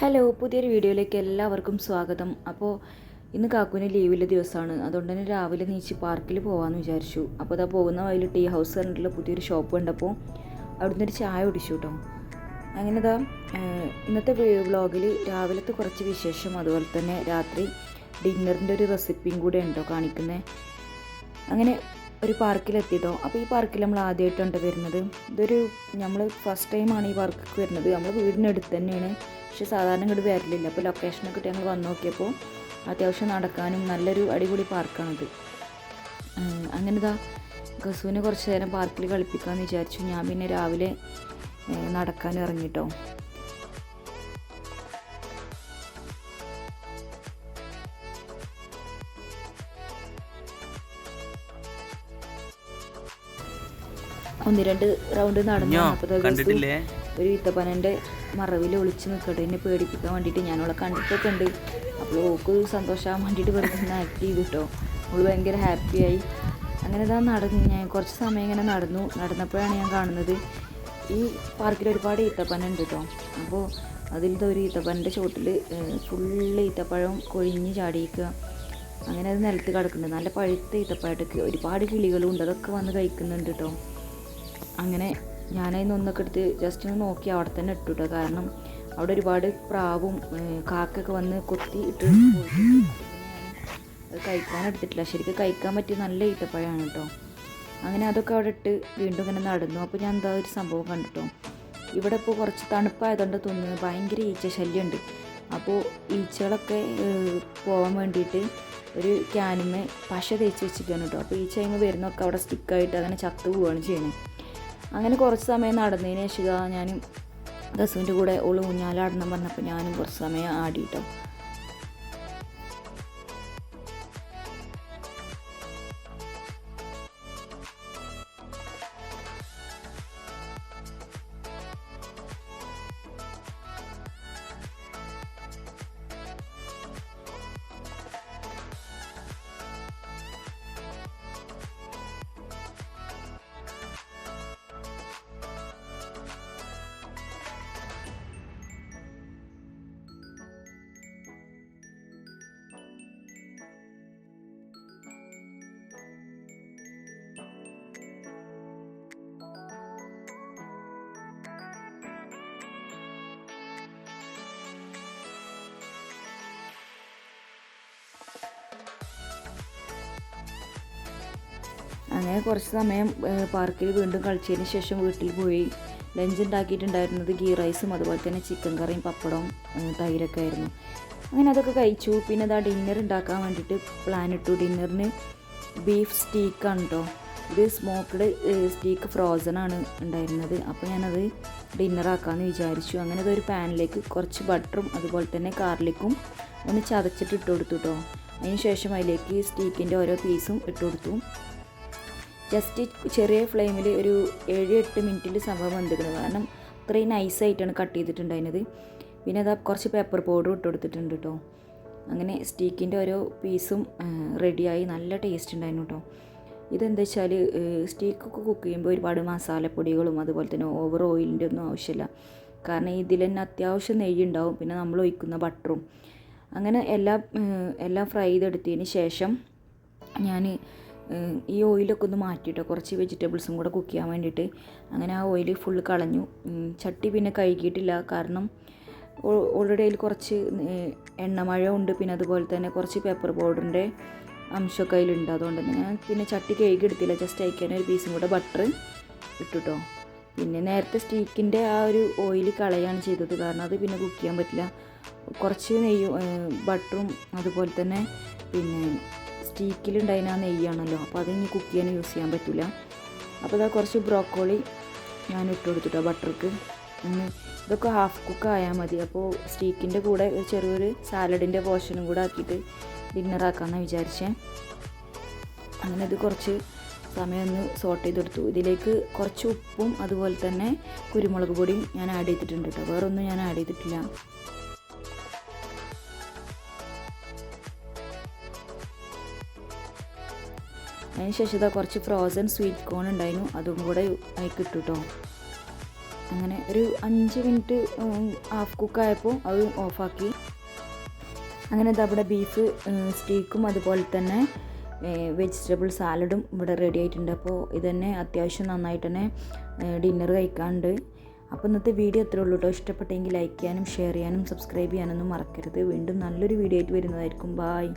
Hello പുതിയൊരു വീഡിയോയിലേക്ക് എല്ലാവർക്കും സ്വാഗതം. അപ്പോൾ ഇന്ന് കാക്കുവിന് ലീവിലെ ദിവസമാണ്. അതുകൊണ്ട് തന്നെ രാവിലെ നീച്ച് പാർക്കിൽ പോകാമെന്ന് വിചാരിച്ചു. അപ്പോൾ അതാ പോകുന്ന വഴിയിൽ ടീ ഹൗസ് പറഞ്ഞിട്ടുള്ള പുതിയൊരു ഷോപ്പ് കണ്ടപ്പോൾ അവിടുന്ന് ഒരു ചായ കുടിച്ചു കേട്ടോ അങ്ങനെ ഇതാ ഇന്നത്തെ വ്ളോഗിൽ രാവിലത്തെ കുറച്ച് വിശേഷം അതുപോലെ തന്നെ രാത്രി ഡിന്നറിന്റെ ഒരു റെസിപ്പിയും കൂടെ ഉണ്ടോ കാണിക്കുന്നത് അങ്ങനെ ഒരു പാർക്കിലെത്തിയതോ. അപ്പോൾ ഈ പാർക്കിൽ നമ്മൾ ആദ്യമായിട്ടുണ്ട് വരുന്നത്. ഇതൊരു നമ്മൾ ഫസ്റ്റ് ടൈമാണ് ഈ പാർക്കിൽ വരുന്നത്. നമ്മൾ വീടിനടുത്ത് തന്നെയാണ്. പക്ഷെ സാധാരണ ഇങ്ങോട്ട് വരലില്ല. അപ്പോൾ ലൊക്കേഷനൊക്കെ ഇട്ട് ഞങ്ങൾ വന്നു നോക്കിയപ്പോൾ അത്യാവശ്യം നടക്കാനും നല്ലൊരു അടിപൊളി പാർക്കാണിത്. അങ്ങനെ ഇതാ ഗസുവിനെ കുറച്ച് നേരം പാർക്കിൽ കളിപ്പിക്കാമെന്ന് വിചാരിച്ചു. ഞാൻ പിന്നെ രാവിലെ നടക്കാൻ ഇറങ്ങിട്ടോ. ഒന്ന് രണ്ട് റൗണ്ട് നടന്നു? ഒരു ഈത്തപ്പനന്റെ മറവിൽ ഒളിച്ചു നിൽക്കട്ടെ എന്നെ പേടിപ്പിക്കാൻ വേണ്ടിയിട്ട് ഞാൻ അവളെ കണ്ടിട്ടൊക്കെ ഉണ്ട് അപ്പോൾ ഓക്ക് സന്തോഷമാകാൻ വേണ്ടിയിട്ട് വെറുതെ ആക്ട് ചെയ്തു കേട്ടോ അവൾ ഭയങ്കര ഹാപ്പിയായി. അങ്ങനെ ഇതാ നടന്നു. ഞാൻ കുറച്ച് സമയം ഇങ്ങനെ നടന്നു. നടന്നപ്പോഴാണ് ഞാൻ കാണുന്നത് ഈ പാർക്കിൽ ഒരുപാട് ഈത്തപ്പന ഉണ്ട് കേട്ടോ അപ്പോൾ അതിലത്തെ ഒരു ഈത്തപ്പനന്റെ ചോട്ടിൽ ഫുള്ള് ഈത്തപ്പഴം കൊഴിഞ്ഞ് ചാടിയിക്കുക അങ്ങനെ അത് നിലത്ത് കിടക്കുന്നുണ്ട്. നല്ല പഴുത്ത ഈത്തപ്പഴത്തൊക്കെ ഒരുപാട് കിളികളും ഉണ്ട്. അതൊക്കെ വന്ന് കഴിക്കുന്നുണ്ട് കേട്ടോ അങ്ങനെ ഞാനതിന് ഒന്നൊക്കെ എടുത്ത് ജസ്റ്റ് ഒന്ന് നോക്കി അവിടെ തന്നെ ഇട്ടു കേട്ടോ കാരണം അവിടെ ഒരുപാട് പ്രാവും കാക്കൊക്കെ വന്ന് കൊത്തി ഇട്ട്. അത് കഴിക്കാൻ എടുത്തിട്ടില്ല. ശരിക്കും കഴിക്കാൻ പറ്റിയ നല്ല ഈത്തപ്പഴമാണ് കേട്ടോ അങ്ങനെ അതൊക്കെ അവിടെ ഇട്ട് വീണ്ടും ഇങ്ങനെ നടന്നു. അപ്പോൾ ഞാൻ എന്താ ഒരു സംഭവം കണ്ടിട്ടോ? ഇവിടെ ഇപ്പോൾ കുറച്ച് തണുപ്പായതുകൊണ്ട് തോന്നുന്നു. ഭയങ്കര ഈച്ച ശല്യമുണ്ട്. അപ്പോൾ ഈച്ചകളൊക്കെ പോകാൻ വേണ്ടിയിട്ട് ഒരു ക്യാനിമ്മ പശ തേച്ച് വെച്ചിരിക്കുകയാണ് കേട്ടോ അപ്പോൾ ഈച്ച കഴിയുമ്പോൾ വരുന്നൊക്കെ അവിടെ സ്റ്റിക്കായിട്ട് അങ്ങനെ ചത്തു പോവുകയാണ് ചെയ്യുന്നത്. അങ്ങനെ കുറച്ച് സമയം നടന്നതിന് ശേഷം ഞാനും ദസുവിന്റെ കൂടെ ഓൾ ഊഞ്ഞാലാടണം പറഞ്ഞപ്പോൾ ഞാനും കുറച്ച് സമയം ആടിയിട്ടോ അങ്ങനെ കുറച്ച് സമയം പാർക്കിൽ വീണ്ടും കളിച്ചതിന് ശേഷം വീട്ടിൽ പോയി ലഞ്ച് ഉണ്ടാക്കിയിട്ടുണ്ടായിരുന്നത് ഗീ റൈസും അതുപോലെ തന്നെ ചിക്കൻ കറിയും പപ്പടവും തൈരൊക്കെ ആയിരുന്നു. അങ്ങനെ അതൊക്കെ കഴിച്ചു. പിന്നെ അതാ ഡിന്നർ ഉണ്ടാക്കാൻ വേണ്ടിയിട്ട് പ്ലാൻ ഇട്ടു. ഡിന്നറിന് ബീഫ് സ്റ്റീക്കാണ് കേട്ടോ ഇത് സ്മോക്ക്ഡ് സ്റ്റീക്ക് ഫ്രോസൺ ആണ് ഉണ്ടായിരുന്നത്. അപ്പോൾ ഞാനത് ഡിന്നറാക്കാമെന്ന് വിചാരിച്ചു. അങ്ങനെ അതൊരു പാനിലേക്ക് കുറച്ച് ബട്ടറും അതുപോലെ തന്നെ കാർലിക്കും ഒന്ന് ചതച്ചിട്ട് ഇട്ട് കൊടുത്തു കേട്ടോ അതിന് ശേഷം അതിലേക്ക് സ്റ്റീക്കിന്റെ ഓരോ പീസും ഇട്ട് കൊടുത്തു. ജസ്റ്റ് ചെറിയ ഫ്ലെയിമിൽ ഒരു ഏഴ് എട്ട് മിനിറ്റിൽ സംഭവം വന്നിരിക്കുന്നത് കാരണം അത്രയും നൈസായിട്ടാണ് കട്ട് ചെയ്തിട്ടുണ്ടായിരുന്നത്. പിന്നെ അതാ കുറച്ച് പേപ്പർ പൗഡർ ഇട്ട് കൊടുത്തിട്ടുണ്ട് കേട്ടോ അങ്ങനെ സ്റ്റീക്കിന്റെ ഓരോ പീസും റെഡിയായി നല്ല ടേസ്റ്റ് ഉണ്ടായിരുന്നു കേട്ടോ ഇതെന്താ വെച്ചാൽ സ്റ്റീക്കൊക്കെ കുക്ക് ചെയ്യുമ്പോൾ ഒരുപാട് മസാലപ്പൊടികളും അതുപോലെ തന്നെ ഓവർ ഓയിലിന്റെ ഒന്നും ആവശ്യമില്ല. കാരണം ഇതിൽ തന്നെ അത്യാവശ്യം നെയ്യ് ഉണ്ടാവും. പിന്നെ നമ്മൾ ഒഴിക്കുന്ന ബട്ടറും അങ്ങനെ എല്ലാം എല്ലാം ഫ്രൈ ചെയ്തെടുത്തതിന് ശേഷം ഞാൻ ഈ ഓയിലൊക്കെ ഒന്ന് മാറ്റിയിട്ടോ. കുറച്ച് വെജിറ്റബിൾസും കൂടെ കുക്ക് ചെയ്യാൻ വേണ്ടിയിട്ട്. അങ്ങനെ ആ ഓയിൽ ഫുൾ കളഞ്ഞു. ചട്ടി പിന്നെ കഴുകിയിട്ടില്ല. കാരണം ഓൾറെഡി അതിൽ കുറച്ച് എണ്ണമഴ ഉണ്ട് പിന്നെ അതുപോലെ തന്നെ കുറച്ച് പേപ്പർ പൗഡറിന്റെ അംശമൊക്കെ അതിലുണ്ട്. അതുകൊണ്ട് തന്നെ ഞാൻ പിന്നെ ചട്ടി കഴുകി എടുത്തില്ല. ജസ്റ്റ് അയക്കാൻ ഒരു പീസും കൂടെ ബട്ടർ ഇട്ടുട്ടോ. പിന്നെ നേരത്തെ സ്റ്റീക്കിന്റെ ആ ഒരു ഓയിൽ കളയാണ് ചെയ്തത്. കാരണം അത് പിന്നെ കുക്ക് ചെയ്യാൻ പറ്റില്ല. കുറച്ച് നെയ്യും ബട്ടറും അതുപോലെ തന്നെ പിന്നെ സ്റ്റീക്കിലുണ്ടായിരുന്ന ആ നെയ്യാണല്ലോ. അപ്പോൾ അതിന് കുക്ക് ചെയ്യാൻ യൂസ് ചെയ്യാൻ പറ്റില്ല അപ്പോൾ ഇതാ കുറച്ച് ബ്രോക്കോളി ഞാൻ ഇട്ട് കൊടുത്തിട്ടോ ബട്ടർക്ക്. ഒന്ന് ഇതൊക്കെ ഹാഫ് കുക്ക് ആയാൽ മതി. അപ്പോൾ സ്റ്റീക്കിന്റെ കൂടെ ചെറിയൊരു സാലഡിന്റെ പോർഷനും കൂടെ ആക്കിയിട്ട് ഡിന്നറാക്കാമെന്നാണ് വിചാരിച്ചേ. അങ്ങനെ ഇത് കുറച്ച് സമയം ഒന്ന് സോട്ട് ചെയ്തെടുത്തു ഇതിലേക്ക് കുറച്ച് ഉപ്പും അതുപോലെ തന്നെ കുരുമുളക് പൊടിയും ഞാൻ ആഡ് ചെയ്തിട്ടുണ്ട് കേട്ടോ. വേറൊന്നും ഞാൻ ആഡ് ചെയ്തിട്ടില്ല. അതിന് ശേഷം ഇതാ കുറച്ച് ഫ്രോസൺ സ്വീറ്റ് കോൺ ഉണ്ടായിരുന്നു. അതും കൂടെ അതിലേക്ക് കേട്ടോ അങ്ങനെ ഒരു അഞ്ച് മിനിറ്റ് ഹാഫ് കുക്കായപ്പോൾ അത് ഓഫാക്കി അങ്ങനെ ഇതാ ബീഫ് സ്റ്റീക്കും അതുപോലെ തന്നെ വെജിറ്റബിൾ സാലഡും ഇവിടെ റെഡി ആയിട്ടുണ്ട്. അപ്പോൾ ഇതന്നെ അത്യാവശ്യം നന്നായിട്ട് തന്നെ ഡിന്നർ കഴിക്കാണ്ട് അപ്പോൾ ഇന്നത്തെ വീഡിയോ അത്രേ ഉള്ളൂ കേട്ടോ ഇഷ്ടപ്പെട്ടെങ്കിൽ ലൈക്ക് ചെയ്യാനും ഷെയർ ചെയ്യാനും സബ്സ്ക്രൈബ് ചെയ്യാനൊന്നും മറക്കരുത്. വീണ്ടും നല്ലൊരു വീഡിയോ ആയിട്ട് വരുന്നതായിരിക്കും. ബായ്